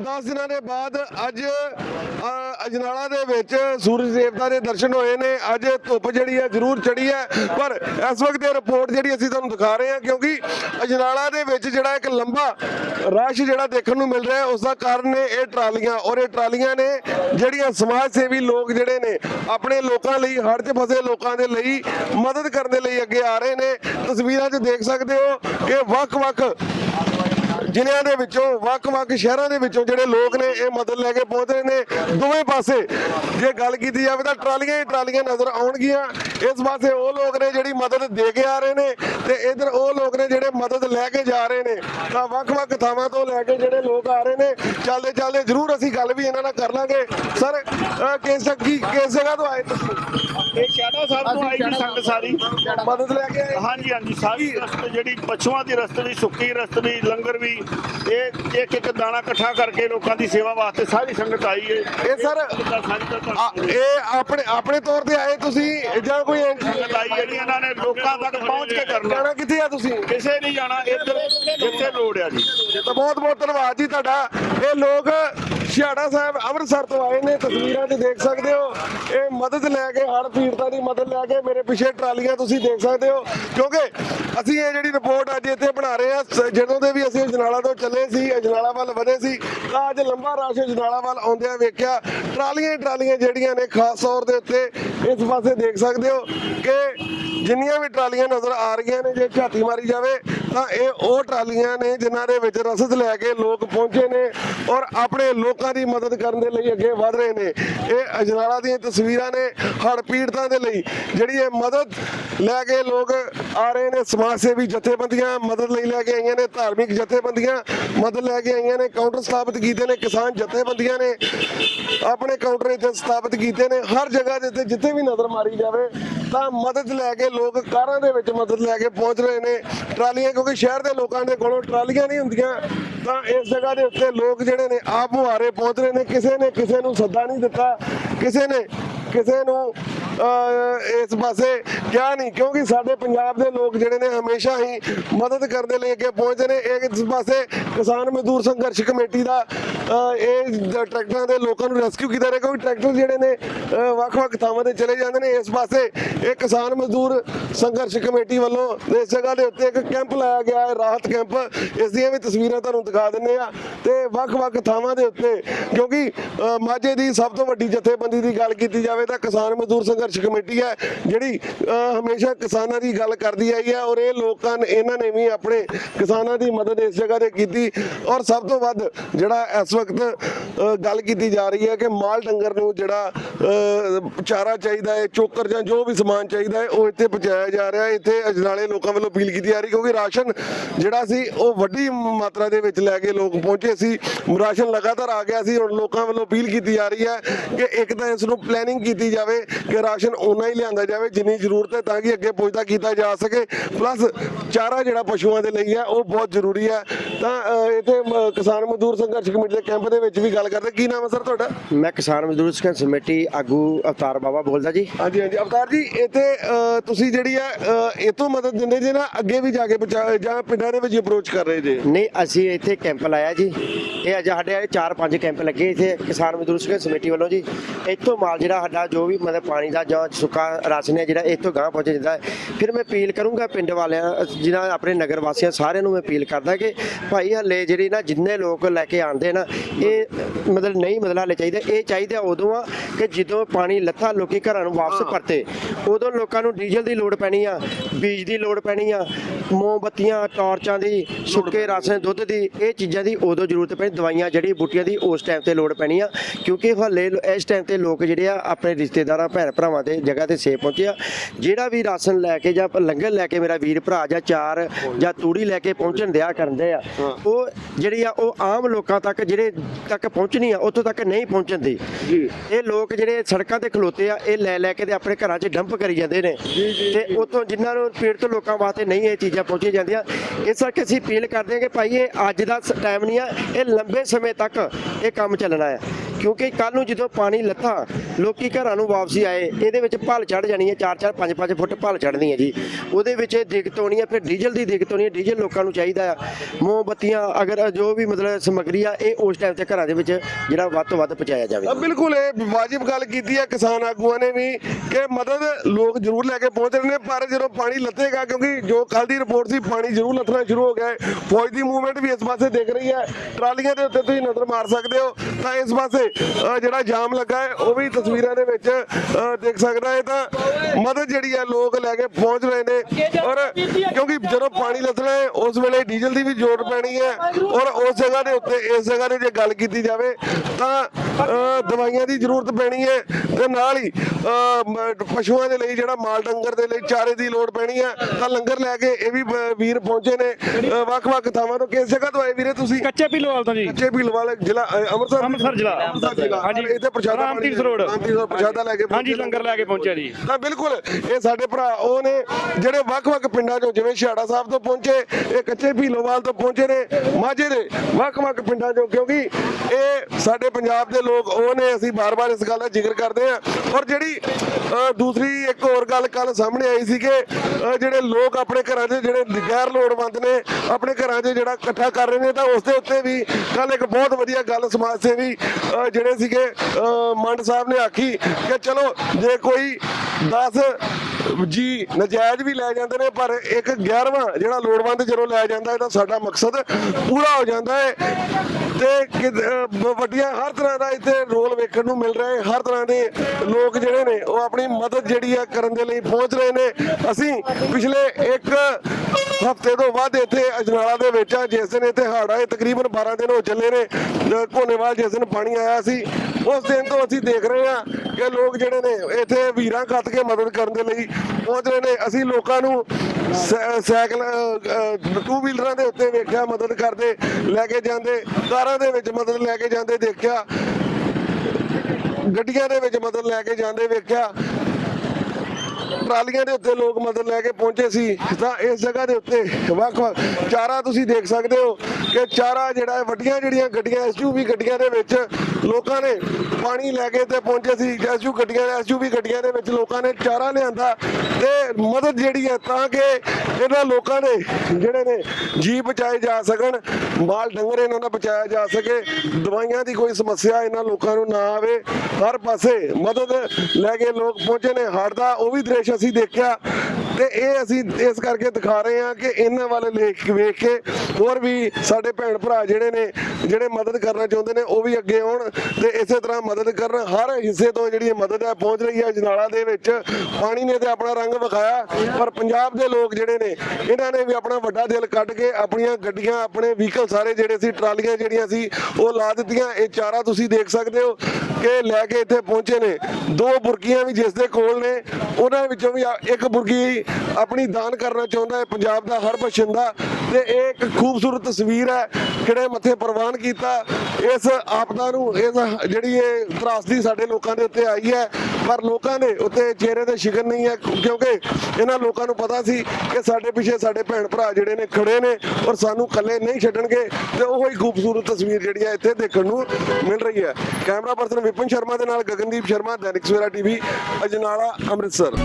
10 ਦਿਨਾਂ ਦੇ ਬਾਅਦ ਅੱਜ ਅਜਨਾਲਾ ਦੇ ਵਿੱਚ ਸੂਰਜ ਦੇਵਤਾ ਦੇ ਦਰਸ਼ਨ ਹੋਏ ਨੇ। ਅੱਜ ਧੁੱਪ ਜਿਹੜੀ ਹੈ ਜ਼ਰੂਰ ਚੜੀ ਹੈ। ਪਰ ਇਸ ਵਕਤ ਇਹ ਰਿਪੋਰਟ ਜਿਹੜੀ ਅਸੀਂ ਤੁਹਾਨੂੰ ਦਿਖਾ ਰਹੇ ਹਾਂ, ਕਿਉਂਕਿ ਅਜਨਾਲਾ ਦੇ ਵਿੱਚ ਜਿਹੜਾ ਇੱਕ ਲੰਬਾ ਰਸ਼ ਜਿਹੜਾ ਦੇਖਣ ਨੂੰ ਮਿਲ ਰਿਹਾ ਹੈ, ਉਸ ਦਾ ਕਾਰਨ ਨੇ ਇਹ ਟਰਾਲੀਆਂ। ਔਰ ਇਹ ਟਰਾਲੀਆਂ ਨੇ ਜਿਹੜੀਆਂ ਸਮਾਜ ਸੇਵੀ ਲੋਕ ਜਿਹੜੇ ਨੇ, ਆਪਣੇ ਲੋਕਾਂ ਲਈ, ਹੜ੍ਹ 'ਚ ਫਸੇ ਲੋਕਾਂ ਦੇ ਲਈ ਮਦਦ ਕਰਨ ਦੇ ਲਈ ਅੱਗੇ ਆ ਰਹੇ ਨੇ। ਤਸਵੀਰਾਂ 'ਚ ਦੇਖ ਸਕਦੇ ਹੋ ਕਿ ਵੱਖ-ਵੱਖ ਜ਼ਿਲ੍ਹਿਆਂ ਦੇ ਵਿੱਚੋਂ ਵੱਖ-ਵੱਖ ਸ਼ਹਿਰਾਂ ਦੇ ਵਿੱਚੋਂ ਜਿਹੜੇ ਲੋਕ ਨੇ ਇਹ ਮਦਦ ਲੈ ਕੇ ਪਹੁੰਚ ਰਹੇ ਨੇ ਦੋਵੇਂ ਪਾਸੇ। ਜੇ ਗੱਲ ਕੀਤੀ ਜਾਵੇ ਤਾਂ ਟਰਾਲੀਆਂ ਹੀ ਟਰਾਲੀਆਂ ਨਜ਼ਰ ਆਉਣਗੀਆਂ। ਇਸ ਪਾਸੇ ਉਹ ਲੋਕ ਨੇ ਜਿਹੜੀ ਮਦਦ ਦੇ ਕੇ ਆ ਰਹੇ ਨੇ ਤੇ ਇਧਰ ਉਹ ਲੋਕ ਨੇ ਜਿਹੜੇ ਮਦਦ ਲੈ ਕੇ ਜਾ ਰਹੇ ਨੇ। ਤਾਂ ਵੱਖ-ਵੱਖ ਥਾਵਾਂ ਤੋਂ ਲੈ ਕੇ ਜਿਹੜੇ ਲੋਕ ਆ ਰਹੇ ਨੇ ਚੱਲਦੇ ਚੱਲਦੇ ਜ਼ਰੂਰ ਅਸੀਂ ਗੱਲ ਵੀ ਇਹਨਾਂ ਨਾਲ ਕਰ ਲਾਂਗੇ। ਸਰ ਕਿਸ ਕੀ ਕਿਸ ਜਗ੍ਹਾ ਤੋਂ ਆਏ ਤੁਸੀਂ? ਇਹ ਸ਼ਾਦਾ ਸਾਹਿਬ ਤੋਂ ਆਈ ਜੀ ਸੰਗਤ ਸਾਰੀ। ਮਦਦ ਲੈ ਕੇ ਆਏ? ਹਾਂਜੀ ਹਾਂਜੀ ਸਾਰੀ ਰਸਤੇ ਜਿਹੜੀ ਪਛੂਆਂ ਦੀ ਰਸਤੇ ਦੀ ਸੁੱਕੀ ਰਸਤੇ ਦੀ ਲੰਗਰ ਵੀ ਇਹ ਇੱਕ ਇੱਕ ਦਾਣਾ ਇਕੱਠਾ ਕਰਕੇ ਲੋਕਾਂ ਦੀ ਸੇਵਾ ਵਾਸਤੇ ਸਾਰੀ ਸੰਗਤ ਆਈ ਹੈ ਇਹ ਸਰ ਆ। ਇਹ ਆਪਣੇ ਆਪਣੇ ਤੌਰ ਤੇ ਆਏ ਤੁਸੀਂ ਜਾਂ ਕੋਈ ਸੰਗਤ ਆਈ ਜਿਹੜੀ ਇਹਨਾਂ ਨੇ ਲੋਕਾਂ ਤੱਕ ਪਹੁੰਚ ਕੇ ਕਰਨਾ। ਜਾਣਾ ਕਿੱਥੇ ਆ ਤੁਸੀਂ? ਕਿਸੇ ਨਹੀਂ ਜਾਣਾ ਇੱਧਰ ਜਿੱਥੇ ਲੋੜ ਆ ਜੀ। ਤਾਂ ਬਹੁਤ ਬਹੁਤ ਧੰਨਵਾਦ ਜੀ ਤੁਹਾਡਾ। ਇਹ ਲੋਕ ਛਿਆੜਾ ਸਾਹਿਬ ਅੰਮ੍ਰਿਤਸਰ ਤੋਂ ਆਏ ਨੇ ਤਸਵੀਰਾਂ 'ਚ ਦੇਖ ਸਕਦੇ ਹੋ। ਇਹ ਮਦਦ ਲੈ ਕੇ ਹੜ ਪੀੜਤਾਂ ਦੀ ਮਦਦ ਲੈ ਕੇ ਮੇਰੇ ਪਿੱਛੇ ਟਰਾਲੀਆਂ ਤੁਸੀਂ ਦੇਖ ਸਕਦੇ ਹੋ। ਕਿਉਂਕਿ ਅਸੀਂ ਇਹ ਜਿਹੜੀ ਰਿਪੋਰਟ ਅੱਜ ਇੱਥੇ ਬਣਾ ਰਹੇ ਹਾਂ ਜਦੋਂ ਦੇ ਵੀ ਅਸੀਂ ਅਜਨਾਲਾ ਤੋਂ ਚੱਲੇ ਸੀ ਅਜਨਾਲਾ ਵੱਲ ਵਧੇ ਸੀ, ਤਾਂ ਅੱਜ ਲੰਬਾ ਰਸ਼ ਅਜਨਾਲਾ ਵੱਲ ਆਉਂਦਿਆਂ ਵੇਖਿਆ, ਟਰਾਲੀਆਂ ਟਰਾਲੀਆਂ ਜਿਹੜੀਆਂ ਨੇ, ਖਾਸ ਤੌਰ ਦੇ ਉੱਤੇ ਇਸ ਪਾਸੇ ਦੇਖ ਸਕਦੇ ਹੋ ਕਿ ਜਿੰਨੀਆਂ ਵੀ ਟਰਾਲੀਆਂ ਨਜ਼ਰ ਆ ਰਹੀਆਂ ਨੇ, ਜੇ ਝਾਤੀ ਮਾਰੀ ਜਾਵੇ ਤਾਂ ਇਹ ਉਹ ਟਰਾਲੀਆਂ ਨੇ ਜਿਨ੍ਹਾਂ ਦੇ ਵਿੱਚ ਰਸਦ ਲੈ ਕੇ ਲੋਕ ਪਹੁੰਚੇ ਨੇ ਔਰ ਆਪਣੇ ਲੋਕਾਂ ਦੀ ਮਦਦ ਕਰਨ ਦੇ ਲਈ ਅੱਗੇ ਵਧ ਰਹੇ ਨੇ। ਇਹ ਅਜਨਾਲਾ ਦੀਆਂ ਤਸਵੀਰਾਂ ਨੇ ਹੜ੍ਹ ਪੀੜਤਾਂ ਦੇ ਲਈ, ਜਿਹੜੀ ਇਹ ਮਦਦ ਲੈ ਕੇ ਲੋਕ ਆ ਰਹੇ ਨੇ। ਸਮਾਜ ਸੇਵੀ ਜਥੇਬੰਦੀਆਂ ਮਦਦ ਲਈ ਲੈ ਕੇ ਆਈਆਂ ਨੇ, ਧਾਰਮਿਕ ਜਥੇਬੰਦੀਆਂ ਮਦਦ ਲੈ ਕੇ ਆਈਆਂ ਨੇ, ਕਾਊਂਟਰ ਸਥਾਪਿਤ ਕੀਤੇ ਨੇ, ਕਿਸਾਨ ਜਥੇਬੰਦੀਆਂ ਨੇ ਆਪਣੇ ਕਾਊਂਟਰ ਇੱਥੇ ਸਥਾਪਿਤ ਕੀਤੇ ਨੇ। ਹਰ ਜਗ੍ਹਾ ਦੇ ਉੱਤੇ ਜਿੱਥੇ ਵੀ ਨਜ਼ਰ ਮਾਰੀ ਜਾਵੇ ਤਾਂ ਮਦਦ ਲੈ ਕੇ ਲੋਕ ਕਾਰਾਂ ਦੇ ਵਿੱਚ ਮਦਦ ਲੈ ਕੇ ਪਹੁੰਚ ਰਹੇ ਨੇ। ਟਰਾਲੀਆਂ, ਕਿਉਂਕਿ ਸ਼ਹਿਰ ਦੇ ਲੋਕਾਂ ਦੇ ਕੋਲੋਂ ਟਰਾਲੀਆਂ ਨਹੀਂ ਹੁੰਦੀਆਂ, ਤਾਂ ਇਸ ਜਗ੍ਹਾ ਦੇ ਉੱਤੇ ਲੋਕ ਜਿਹੜੇ ਨੇ ਆਪ ਮੁਹਾਰੇ ਪਹੁੰਚ ਰਹੇ ਨੇ। ਕਿਸੇ ਨੇ ਕਿਸੇ ਨੂੰ ਸੱਦਾ ਨਹੀਂ ਦਿੱਤਾ, ਕਿਸੇ ਨੇ ਕਿਸੇ ਨੂੰ ਇਸ ਪਾਸੇ ਕਿਹਾ ਨਹੀਂ ਕਿਉਂਕਿ ਸਾਡੇ ਪੰਜਾਬ ਦੇ ਲੋਕ ਜਿਹੜੇ ਨੇ ਹਮੇਸ਼ਾ ਹੀ ਮਦਦ ਕਰਨ ਦੇ ਲਈ ਅੱਗੇ ਪਹੁੰਚਦੇ ਨੇ। ਇਹ ਇਸ ਪਾਸੇ ਕਿਸਾਨ ਮਜ਼ਦੂਰ ਸੰਘਰਸ਼ ਕਮੇਟੀ ਦਾ ਇਹ ਟਰੈਕਟਰਾਂ ਦੇ ਲੋਕਾਂ ਨੂੰ ਰੈਸਕਿਊ ਕੀਤਾ ਰਿਹਾ ਕਿਉਂਕਿ ਟਰੈਕਟਰ ਜਿਹੜੇ ਨੇ ਵੱਖ-ਵੱਖ ਥਾਵਾਂ ਤੇ ਚਲੇ ਜਾਂਦੇ ਨੇ। ਇਸ ਪਾਸੇ ਇਹ ਕਿਸਾਨ ਮਜ਼ਦੂਰ ਸੰਘਰਸ਼ ਕਮੇਟੀ ਵੱਲੋਂ ਇਸ ਜਗ੍ਹਾ ਦੇ ਉੱਤੇ ਇੱਕ ਕੈਂਪ ਲਾਇਆ ਗਿਆ ਹੈ ਰਾਹਤ ਕੈਂਪ। ਇਸ ਦੀਆਂ ਵੀ ਤਸਵੀਰਾਂ ਤੁਹਾਨੂੰ ਦਿਖਾ ਦਿੰਨੇ ਆ ਤੇ ਵੱਖ-ਵੱਖ ਥਾਵਾਂ ਦੇ ਉੱਤੇ ਕਿਉਂਕਿ ਅਹ, ਮਾਝੇ ਦੀ ਸਭ ਤੋਂ ਵੱਡੀ ਜਥੇਬੰਦੀ ਦੀ ਗੱਲ ਕੀਤੀ ਜਾਵੇ ਤਾਂ ਕਿਸਾਨ ਮਜ਼ਦੂਰ ਸੰਘਰਸ਼ ਕਮੇਟੀ ਹੈ, ਜਿਹੜੀ ਹਮੇਸ਼ਾ ਕਿਸਾਨਾਂ ਦੀ ਗੱਲ ਕਰਦੀ ਆਈ ਹੈ ਔਰ ਇਹ ਲੋਕਾਂ ਨੇ, ਇਹਨਾਂ ਨੇ ਵੀ ਆਪਣੇ ਕਿਸਾਨਾਂ ਦੀ ਮਦਦ ਇਸ ਜਗ੍ਹਾ ਤੇ ਕੀਤੀ। ਔਰ ਸਭ ਤੋਂ ਵੱਧ ਜਿਹੜਾ ਇਸ ਵਕਤ ਗੱਲ ਕੀਤੀ ਜਾ ਰਹੀ ਹੈ ਕਿ ਮਾਲ ਡੰਗਰ ਨੂੰ ਜਿਹੜਾ ਚਾਰਾ ਚਾਹੀਦਾ ਹੈ, ਚੋਕਰ ਜਾਂ ਜੋ ਵੀ ਸਮਾਨ ਚਾਹੀਦਾ ਹੈ, ਉਹ ਇੱਥੇ ਪਹੁੰਚਾਇਆ ਜਾ ਰਿਹਾ ਹੈ। ਇੱਥੇ ਅਜਨਾਲੇ ਲੋਕਾਂ ਵੱਲੋਂ ਅਪੀਲ ਕੀਤੀ ਜਾ ਰਹੀ ਕਿਉਂਕਿ ਰਾਸ਼ਨ ਜਿਹੜਾ ਸੀ, ਉਹ ਵੱਡੀ ਮਾਤਰਾ ਦੇ ਵਿੱਚ ਲੈ ਕੇ ਲੋਕ ਪਹੁੰਚੇ ਸੀ। ਰਾਸ਼ਨ ਲਗਾਤਾਰ ਆ ਗਿਆ ਸੀ ਹੁਣ ਲੋਕਾਂ ਵੱਲੋਂ ਅਪੀਲ ਕੀਤੀ ਜਾ ਰਹੀ ਹੈ ਕਿ ਇੱਕ ਤਾਂ ਇਸ ਨੂੰ ਪਲੈਨਿੰਗ ਕੀਤੀ ਜਾਵੇ ਕਿ ਰਾਸ਼ਨ ਉਨਾ ਹੀ ਲਿਆਂਦਾ ਜਾਵੇ ਜਿੰਨੀ ਜ਼ਰੂਰਤ ਹੈ ਤਾਂ ਕਿ ਅੱਗੇ ਪਹੁੰਚਦਾ ਕੀਤਾ ਜਾ ਸਕੇ। ਪਲੱਸ ਚਾਰਾ ਜਿਹੜਾ ਪਸ਼ੂਆਂ ਦੇ ਲਈ ਹੈ ਉਹ ਬਹੁਤ ਜ਼ਰੂਰੀ ਹੈ। ਤਾਂ ਇੱਥੇ ਕਿਸਾਨ ਮਜ਼ਦੂਰ ਸੰਘਰਸ਼ ਕਮੇਟੀ ਦੇ ਕੈਂਪ ਦੇ ਵਿੱਚ ਵੀ ਗੱਲ ਕਰਦੇ। ਕੀ ਨਾਮ ਹੈ ਸਰ ਤੁਹਾਡਾ? ਮੈਂ ਕਿਸਾਨ ਮਜ਼ਦੂਰ ਸੰਘਰਸ਼ ਕਮੇਟੀ ਆਗੂ ਅਵਤਾਰ ਬਾਬਾ ਬੋਲਦਾ ਜੀ। ਹਾਂਜੀ ਹਾਂਜੀ। ਅਵਤਾਰ ਜੀ ਇੱਥੇ ਤੁਸੀਂ ਜਿਹੜੀ ਹੈ ਇਤੋਂ ਮਦਦ ਦਿੰਦੇ ਜੇ ਨਾ ਅੱਗੇ ਵੀ ਜਾ ਕੇ ਜਾਂ ਪਿੰਡਾਂ ਦੇ ਵਿੱਚ ਅਪਰੋਚ ਕਰ ਰਹੇ ਜੇ? ਨਹੀਂ ਅਸੀਂ ਇੱਥੇ ਕੈਂਪ ਲਾਇਆ ਜੀ। ਇਹ ਅੱਜ ਸਾਡੇ ਚਾਰ ਪੰਜ ਕੈਂਪ ਲੱਗੇ ਇੱਥੇ ਕਿਸਾਨ ਮਜ਼ਦੂਰ ਸੰਘਰਸ਼ ਕਮੇਟੀ ਵੱਲੋਂ ਜੀ। ਇੱਥੋਂ ਮਾਲ ਜਿਹੜਾ ਸਾਡਾ ਜੋ ਵੀ ਮਤਲਬ ਪਾਣੀ ਦਾ ਜਾਂ ਸੁੱਕਾ ਰਾਸ਼ਨ ਹੈ ਜਿਹੜਾ ਇੱਥੋਂ ਗਾਂ ਪਹੁੰਚ ਜਾਂਦਾ ਹੈ। ਫਿਰ ਮੈਂ ਅਪੀਲ ਕਰੂੰਗਾ ਪਿੰਡ ਵਾਲਿਆਂ ਜਿਹਨਾਂ ਆਪਣੇ ਨਗਰ ਵਾਸੀਆਂ ਸਾਰਿਆਂ ਨੂੰ ਮੈਂ ਅਪੀਲ ਕਰਦਾ ਕਿ ਭਾਈ ਹਲੇ ਜਿਹੜੀ ਨਾ ਜਿੰਨੇ ਲੋਕ ਲੈ ਕੇ ਆਉਂਦੇ ਨਾ, ਇਹ ਮਤਲਬ ਨਹੀਂ ਮਤਲਬ ਹਲੇ ਚਾਹੀਦਾ, ਇਹ ਚਾਹੀਦਾ ਉਦੋਂ ਆ ਕਿ ਜਦੋਂ ਪਾਣੀ ਲੱਥਾ ਲੋਕੀ ਘਰਾਂ ਨੂੰ ਵਾਪਸ ਪਰਤੇ। ਉਦੋਂ ਲੋਕਾਂ ਨੂੰ ਡੀਜ਼ਲ ਦੀ ਲੋੜ ਪੈਣੀ ਆ ਬੀਜ ਦੀ ਲੋੜ ਪੈਣੀ ਆ ਮੋਮਬੱਤੀਆਂ ਟਾਰਚਾਂ ਦੀ ਸੁੱਕੇ ਰਾਸ਼ਨ ਦੁੱਧ ਦੀ ਇਹ ਚੀਜ਼ਾਂ ਦੀ ਉਦੋਂ ਜ਼ਰੂਰਤ ਪੈਣੀ ਦਵਾਈਆਂ ਜਿਹੜੀ ਬੂਟੀਆਂ ਦੀ ਉਸ ਟਾਈਮ ਤੇ ਲੋੜ ਪੈਣੀ ਆ। ਕਿਉਂਕਿ ਹਲੇ ਇਸ ਟਾਈਮ ਤੇ ਲੋਕ ਜਿਹੜੇ ਆ ਆਪਣੇ ਰਿਸ਼ਤੇਦਾਰਾਂ ਭੈਣ ਭਰਾਵਾਂ ਦੇ ਜਗ੍ਹਾ ਤੇ ਸੇਫ ਪਹੁੰਚੇ ਆ। ਜਿਹੜਾ ਵੀ ਰਾਸ਼ਨ ਲੈ ਕੇ ਜਾਂ ਲੰਗਰ ਲੈ ਕੇ ਮੇਰਾ ਵੀਰ ਭਰਾ ਜਾਂ ਚਾਰ ਜਾਂ ਤੂੜੀ ਲੈ ਕੇ ਪਹੁੰਚਣ ਦਿਆ ਕਰਦੇ ਆ ਉਹ ਜਿਹੜੀ ਆ ਉਹ ਆਮ ਲੋਕਾਂ ਤੱਕ ਜਿਹੜੇ ਤੱਕ ਪਹੁੰਚਣੀ ਆ ਉੱਥੋਂ ਤੱਕ ਨਹੀਂ ਪਹੁੰਚਣ ਦੀ। ਇਹ ਲੋਕ ਜਿਹੜੇ ਸੜਕਾਂ ਤੇ ਖਲੋਤੇ ਆ ਇਹ ਲੈ ਲੈ ਕੇ ਤੇ ਆਪਣੇ ਘਰਾਂ 'ਚ ਡੰਪ ਕਰੀ ਜਾਂਦੇ ਨੇ। ਤੇ ਉੱਥੋਂ ਜਿਨ੍ਹਾਂ ਨੂੰ ਪੀੜਤ ਲੋਕਾਂ ਵਾਸਤੇ ਨਹੀਂ ਇਹ ਚੀਜ਼ਾਂ ਪਹੁੰਚੀ ਜਾਂਦੀਆਂ ਇਸ ਕਰਕੇ ਅਸੀਂ ਅਪੀਲ ਕਰਦੇ ਹਾਂ ਕਿ ਭਾਈ ਇਹ ਅੱਜ ਦਾ ਟਾਈਮ ਨਹੀਂ ਆ ਇਹ ਲੰਬੇ ਸਮੇਂ ਤੱਕ ਇਹ ਕੰਮ ਚੱਲਣਾ ਹੈ ਕਿਉਂਕਿ ਕੱਲ ਨੂੰ ਜਦੋਂ ਪਾਣੀ ਲੱਥਾ, ਲੋਕੀ ਘਰਾਂ ਨੂੰ ਵਾਪਸੀ ਆਏ, ਇਹਦੇ ਵਿੱਚ ਭਲ ਚੜ ਜਾਣੀ ਹੈ 4-4 5-5 ਫੁੱਟ ਭਲ ਚੜਨੀ ਹੈ ਜੀ। ਉਹਦੇ ਵਿੱਚ ਇਹ ਦਿੱਕਤ ਹੋਣੀ ਹੈ, ਫਿਰ ਡੀਜ਼ਲ ਦੀ ਦਿੱਕਤ ਹੋਣੀ ਹੈ, ਡੀਜ਼ਲ ਲੋਕਾਂ ਨੂੰ ਚਾਹੀਦਾ ਆ ਮੋਮਬੱਤੀਆਂ, ਅਗਰ ਜੋ ਵੀ ਮਤਲਬ ਸਮੱਗਰੀ ਆ, ਇਹ ਉਸ ਟਾਈਮ ਤੇ ਘਰਾਂ ਦੇ ਵਿੱਚ ਜਿਹੜਾ ਵੱਧ ਤੋਂ ਵੱਧ ਪਹੁੰਚਾਇਆ ਜਾਵੇ। ਬਿਲਕੁਲ, ਇਹ ਵਾਜਿਬ ਗੱਲ ਕੀਤੀ ਹੈ ਕਿਸਾਨ ਆਗੂਆਂ ਨੇ ਵੀ ਕਿ ਮਦਦ ਲੋਕ ਜ਼ਰੂਰ ਲੈ ਕੇ ਪਹੁੰਚ ਰਹੇ ਨੇ, ਪਰ ਜਦੋਂ ਪਾਣੀ ਲੱਥੇਗਾ, ਕਿਉਂਕਿ ਜੋ ਕੱਲ ਦੀ ਰਿਪੋਰਟ ਸੀ, ਪਾਣੀ ਜ਼ਰੂਰ ਲੱਥਣਾ ਸ਼ੁਰੂ ਹੋ ਗਿਆ ਫੌਜ ਦੀ ਮੂਵਮੈਂਟ ਵੀ ਇਸ ਪਾਸੇ ਦਿਖ ਰਹੀ ਹੈ। ਟਰਾਲੀਆਂ ਦੇ ਉੱਤੇ ਤੁਸੀਂ ਨਜ਼ਰ ਮਾਰ ਸਕਦੇ ਹੋ, ਤਾਂ ਇਸ ਪਾਸੇ ਜਿਹੜਾ ਜਾਮ ਲੱਗਾ ਹੈ ਉਹ ਵੀ ਤਸਵੀਰਾਂ ਦੇ ਵਿੱਚ ਦੇਖ ਸਕਦਾ ਹੈ ਤਾਂ ਮਦਦ ਜਿਹੜੀ ਹੈ ਲੋਕ ਲੈ ਕੇ ਪਹੁੰਚ ਰਹੇ ਨੇ। ਔਰ ਕਿਉਂਕਿ ਜਦੋਂ ਪਾਣੀ ਲੱਥਣਾ ਹੈ ਉਸ ਵੇਲੇ ਡੀਜ਼ਲ ਦੀ ਵੀ ਜ਼ਰੂਰਤ ਪੈਣੀ ਹੈ ਔਰ ਉਸ ਜਗ੍ਹਾ ਦੇ ਉੱਤੇ ਇਸ ਜਗ੍ਹਾ ਦੇ ਜੇ ਗੱਲ ਕੀਤੀ ਜਾਵੇ ਤਾਂ ਦਵਾਈਆਂ ਦੀ ਜ਼ਰੂਰਤ ਪੈਣੀ ਹੈ ਤੇ ਨਾਲ ਹੀ ਪਸ਼ੂਆਂ ਦੇ ਲਈ ਜਿਹੜਾ ਮਾਲ ਡੰਗਰ ਦੇ ਲਈ ਚਾਰੇ ਦੀ ਲੋੜ ਪੈਣੀ ਹੈ ਤਾਂ ਲੰਗਰ ਲੈ ਕੇ ਇਹ ਵੀ ਵੀਰ ਪਹੁੰਚੇ ਨੇ। ਵੱਖ-ਵੱਖ ਥਾਵਾਂ ਤੋਂ ਕਿਸ ਜਗ੍ਹਾ ਤੋਂ ਆਏ ਵੀਰੇ ਤੁਸੀਂ? ਕੱਚੇ ਭੀਲੋਵਾਲ ਤੋਂ ਜੀ। ਕੱਚੇ ਭੀਲਵਾਲ ਜ਼ਿਲ੍ਹਾ ਅੰਮ੍ਰਿਤਸਰ। ਅੰਮ੍ਰਿਤਸਰ ਜ਼ਿਲ੍ਹਾ। ਅੰਮ੍ਰਿਤਸਰ ਜ਼ਿਲ੍ਹਾ ਹਾਂਜੀ। ਇੱਥੇ ਪ੍ਰਸ਼ਾਦਾ ਰਾਮਤੀਰਥ ਰੋਡ। ਰਾਮਤੀਰਥ ਰੋਡ ਪ੍ਰਸ਼ਾਦਾ ਲੈ ਕੇ ਹਾਂਜੀ ਪਹੁੰਚੇ। ਲੰਗਰ ਲੈ ਕੇ ਪਹੁੰਚਿਆ ਜੀ ਤਾਂ ਬਿਲਕੁਲ ਇਹ ਸਾਡੇ ਭਰਾ ਉਹ ਨੇ ਜਿਹੜੇ ਵੱਖ-ਵੱਖ ਪਿੰਡਾਂ ਚੋਂ ਜਿਵੇਂ ਛਿਆੜਾ ਸਾਹਿਬ ਤੋਂ ਪਹੁੰਚੇ ਇਹ ਕੱਚੇ ਭੀਲੋਵਾਲ ਤੋਂ ਪਹੁੰਚੇ ਨੇ ਮਾਝੇ ਦੇ ਵੱਖ-ਵੱਖ ਪਿੰਡਾਂ ਚੋਂ ਕਿਉਂਕਿ ਇਹ ਸਾਡੇ ਪੰਜਾਬ ਦੇ ਲੋਕ ਉਹ ਨੇ ਅਸੀਂ ਬਾਰ-ਬਾਰ ਇਸ ਗੱਲ ਦਾ ਜ਼ਿਕਰ ਕਰਦੇ ਹਾਂ ਔਰ ਜਿਹੜੀ ਦੂਸਰੀ ਇੱਕ ਹੋਰ ਗੱਲ ਕੱਲ ਸਾਹਮਣੇ ਆਈ ਸੀ ਕਿ ਜਿਹੜੇ ਲੋਕ ਆਪਣੇ ਘਰਾਂ 'ਚ ਜਿਹੜੇ ਗੈਰ ਲੋੜਵੰਦ ਨੇ ਆਪਣੇ ਘਰਾਂ 'ਚ ਜਿਹੜਾ ਇਕੱਠਾ ਕਰ ਰਹੇ ਨੇ ਤਾਂ ਉਸ ਦੇ ਉੱਤੇ ਵੀ ਕੱਲ ਇੱਕ ਬਹੁਤ ਵਧੀਆ ਗੱਲ ਸਮਾਜ ਸੇਵੀ ਅ, ਜਿਹੜੇ ਸੀਗੇ ਅ, ਮੰਡ ਸਾਹਿਬ ਨੇ ਆਖੀ ਕਿ ਚਲੋ ਜੇ ਕੋਈ 10 ਜੀ, ਨਜਾਇਜ਼ ਵੀ ਲੈ ਜਾਂਦੇ ਨੇ, ਪਰ ਇੱਕ 11ਵਾਂ ਜਿਹੜਾ ਲੋੜਵੰਦ ਜਦੋਂ ਲੈ ਜਾਂਦਾ ਹੈ ਤਾਂ ਸਾਡਾ ਮਕਸਦ ਪੂਰਾ ਹੋ ਜਾਂਦਾ ਹੈ। ਤੇ ਵੱਡੀਆਂ ਹਰ ਤਰ੍ਹਾਂ ਦਾ ਇੱਥੇ ਰੋਲ ਵੇਖਣ ਨੂੰ ਮਿਲ ਰਿਹਾ ਹੈ। ਹਰ ਤਰ੍ਹਾਂ ਦੇ ਲੋਕ ਜਿਹੜੇ ਨੇ, ਉਹ ਆਪਣੀ ਮਦਦ ਜਿਹੜੀ ਆ ਕਰਨ ਦੇ ਲਈ ਪਹੁੰਚ ਰਹੇ ਨੇ। ਅਸੀਂ ਪਿਛਲੇ ਇੱਕ ਹਫ਼ਤੇ ਤੋਂ ਵੱਧ ਇੱਥੇ ਅਜਨਾਲਾ ਦੇ ਵਿੱਚ ਆ, ਜਿਸ ਦਿਨ ਇੱਥੇ ਹੜ੍ਹ ਆਏ, ਤਕਰੀਬਨ 12 ਦਿਨ ਹੋ ਚੱਲੇ ਨੇ। ਅਹ ਕੋਨੇਵਾਲ ਜਿਸ ਦਿਨ ਪਾਣੀ ਆਇਆ ਸੀ, ਉਸ ਦਿਨ ਤੋਂ ਅਸੀਂ ਦੇਖ ਰਹੇ ਹਾਂ ਕਿ ਲੋਕ ਜਿਹੜੇ ਨੇ, ਇੱਥੇ ਵੀਰਾਂ ਕੱਤ ਕੇ ਮਦਦ ਕਰਨ ਦੇ ਲਈ ਪਹੁੰਚ ਰਹੇ ਨੇ। ਅਸੀਂ ਲੋਕਾਂ ਨੂੰ ਸਾਈਕਲ ਟੂ ਵੀਲਰਾਂ ਦੇ ਉੱਤੇ ਵੇਖਿਆ, ਮਦਦ ਕਰਦੇ, ਲੈ ਕੇ ਜਾਂਦੇ, ਕਾਰਾਂ ਦੇ ਵਿੱਚ ਮਦਦ ਲੈ ਕੇ ਜਾਂਦੇ, ਦੇਖਿਆ। ਗੱਡੀਆਂ ਦੇ ਵਿੱਚ ਮਦਦ ਲੈ ਕੇ ਜਾਂਦੇ, ਵੇਖਿਆ। ਟਰਾਲੀਆਂ ਦੇ ਉੱਤੇ ਲੋਕ ਮਦਦ ਲੈ ਕੇ ਪਹੁੰਚੇ ਸੀ ਤਾਂ ਇਸ ਜਗ੍ਹਾ ਦੇ ਉੱਤੇ ਵੱਖ-ਵੱਖ ਚਾਰਾ ਤੁਸੀਂ ਦੇਖ ਸਕਦੇ ਹੋ ਕਿ ਚਾਰਾ ਜਿਹੜਾ ਹੈ, ਵੱਡੀਆਂ ਜਿਹੜੀਆਂ ਗੱਡੀਆਂ ਐਸਯੂਵੀ ਗੱਡੀਆਂ ਦੇ ਵਿੱਚ ਲੋਕਾਂ ਨੇ ਪਾਣੀ ਲੈ ਕੇ ਤੇ ਪਹੁੰਚੇ ਸੀ। ਐਸਯੂ ਗੱਡੀਆਂ ਐਸਯੂਵੀ ਗੱਡੀਆਂ ਦੇ ਵਿੱਚ ਲੋਕਾਂ ਨੇ ਚਾਰਾ ਲਿਆਂਦਾ ਤੇ ਮਦਦ ਜਿਹੜੀ ਹੈ ਤਾਂ ਕਿ ਇਹਨਾਂ ਲੋਕਾਂ ਦੇ ਜਿਹੜੇ ਨੇ ਜੀ ਬਚਾਏ ਜਾ ਸਕਣ ਮਾਲ ਡੰਗਰ ਇਹਨਾਂ ਦਾ ਬਚਾਇਆ ਜਾ ਸਕੇ, ਦਵਾਈਆਂ ਦੀ ਕੋਈ ਸਮੱਸਿਆ ਇਹਨਾਂ ਲੋਕਾਂ ਨੂੰ ਨਾ ਆਵੇ। ਹਰ ਪਾਸੇ ਮਦਦ ਲੈ ਕੇ ਲੋਕ ਪਹੁੰਚੇ ਨੇ, ਹੜ੍ਹ ਦਾ ਉਹ ਵੀ ਦ੍ਰਿਸ਼ ਅਸੀਂ ਦੇਖਿਆ ਤੇ ਇਹ ਅਸੀਂ ਇਸ ਕਰਕੇ ਦਿਖਾ ਰਹੇ ਹਾਂ ਕਿ ਇਹਨਾਂ ਵੱਲ ਲੇਖ ਵੇਖ ਕੇ ਹੋਰ ਵੀ ਸਾਡੇ ਭੈਣ ਭਰਾ ਜਿਹੜੇ ਨੇ, ਜਿਹੜੇ ਮਦਦ ਕਰਨਾ ਚਾਹੁੰਦੇ ਨੇ, ਉਹ ਵੀ ਅੱਗੇ ਆਉਣ ਤੇ ਇਸੇ ਤਰ੍ਹਾਂ ਮਦਦ ਕਰਨ। ਹਰ ਹਿੱਸੇ ਤੋਂ ਜਿਹੜੀ ਮਦਦ ਹੈ ਪਹੁੰਚ ਰਹੀ ਹੈ ਜਨਾਲਾ ਦੇ ਵਿੱਚ। ਪਾਣੀ ਨੇ ਤੇ ਆਪਣਾ ਰੰਗ ਵਿਖਾਇਆ, ਪਰ ਪੰਜਾਬ ਦੇ ਲੋਕ ਜਿਹੜੇ ਨੇ, ਇਹਨਾਂ ਨੇ ਵੀ ਆਪਣਾ ਵੱਡਾ ਦਿਲ ਕੱਢ ਕੇ ਆਪਣੀਆਂ ਗੱਡੀਆਂ, ਆਪਣੇ ਵਹੀਕਲ ਸਾਰੇ ਜਿਹੜੇ ਸੀ, ਟਰਾਲੀਆਂ ਜਿਹੜੀਆਂ ਸੀ, ਉਹ ਲਾ ਦਿੱਤੀਆਂ। ਇਹ ਚਾਰਾ ਤੁਸੀਂ ਦੇਖ ਸਕਦੇ ਹੋ। ਕਿ ਲੈ ਕੇ ਇੱਥੇ ਪਹੁੰਚੇ ਨੇ। ਦੋ ਬੁਰਕੀਆਂ ਵੀ ਜਿਸ ਦੇ ਕੋਲ ਨੇ, ਉਹਨਾਂ ਵਿੱਚੋਂ ਵੀ ਇੱਕ ਬੁਰਕੀ ਆਪਣੀ ਦਾਨ ਕਰਨਾ ਚਾਹੁੰਦਾ ਹੈ। ਪੰਜਾਬ ਦਾ ਹਰ ਬਸ਼ਿੰਦਾ ਤੇ ਇਹ ਇੱਕ ਖੂਬਸੂਰਤ ਤਸਵੀਰ ਹੈ, ਕਿਹੜੇ ਮੱਥੇ ਪ੍ਰਵਾਨ ਕੀਤਾ। ਇਸ ਆਪਦਾ ਨੂੰ, ਇਸ ਜਿਹੜੀ ਇਹ ਤਰਾਸਦੀ ਸਾਡੇ ਲੋਕਾਂ ਦੇ ਉੱਤੇ ਆਈ ਹੈ ਪਰ ਲੋਕਾਂ ਦੇ ਉੱਤੇ ਚਿਹਰੇ ਤੇ ਸ਼ਿਕਨ ਨਹੀਂ ਹੈ, ਕਿਉਂਕਿ ਇਹਨਾਂ ਲੋਕਾਂ ਨੂੰ ਪਤਾ ਸੀ ਕਿ ਸਾਡੇ ਪਿੱਛੇ ਸਾਡੇ ਭੈਣ ਭਰਾ ਜਿਹੜੇ ਨੇ ਖੜੇ ਨੇ ਔਰ ਸਾਨੂੰ ਇਕੱਲੇ ਨਹੀਂ ਛੱਡਣਗੇ ਤੇ ਉਹ ਹੀ ਖੂਬਸੂਰਤ ਤਸਵੀਰ ਜਿਹੜੀ ਹੈ ਇੱਥੇ ਦੇਖਣ ਨੂੰ ਮਿਲ ਰਹੀ ਹੈ। ਕੈਮਰਾ ਪਰਸਨ ਵਿਪਨ ਸ਼ਰਮਾ ਦੇ ਨਾਲ ਗਗਨਦੀਪ ਸ਼ਰਮਾ, ਦੈਨਿਕ ਸਵੇਰਾ ਟੀਵੀ, ਅਜਨਾਲਾ, ਅੰਮ੍ਰਿਤਸਰ।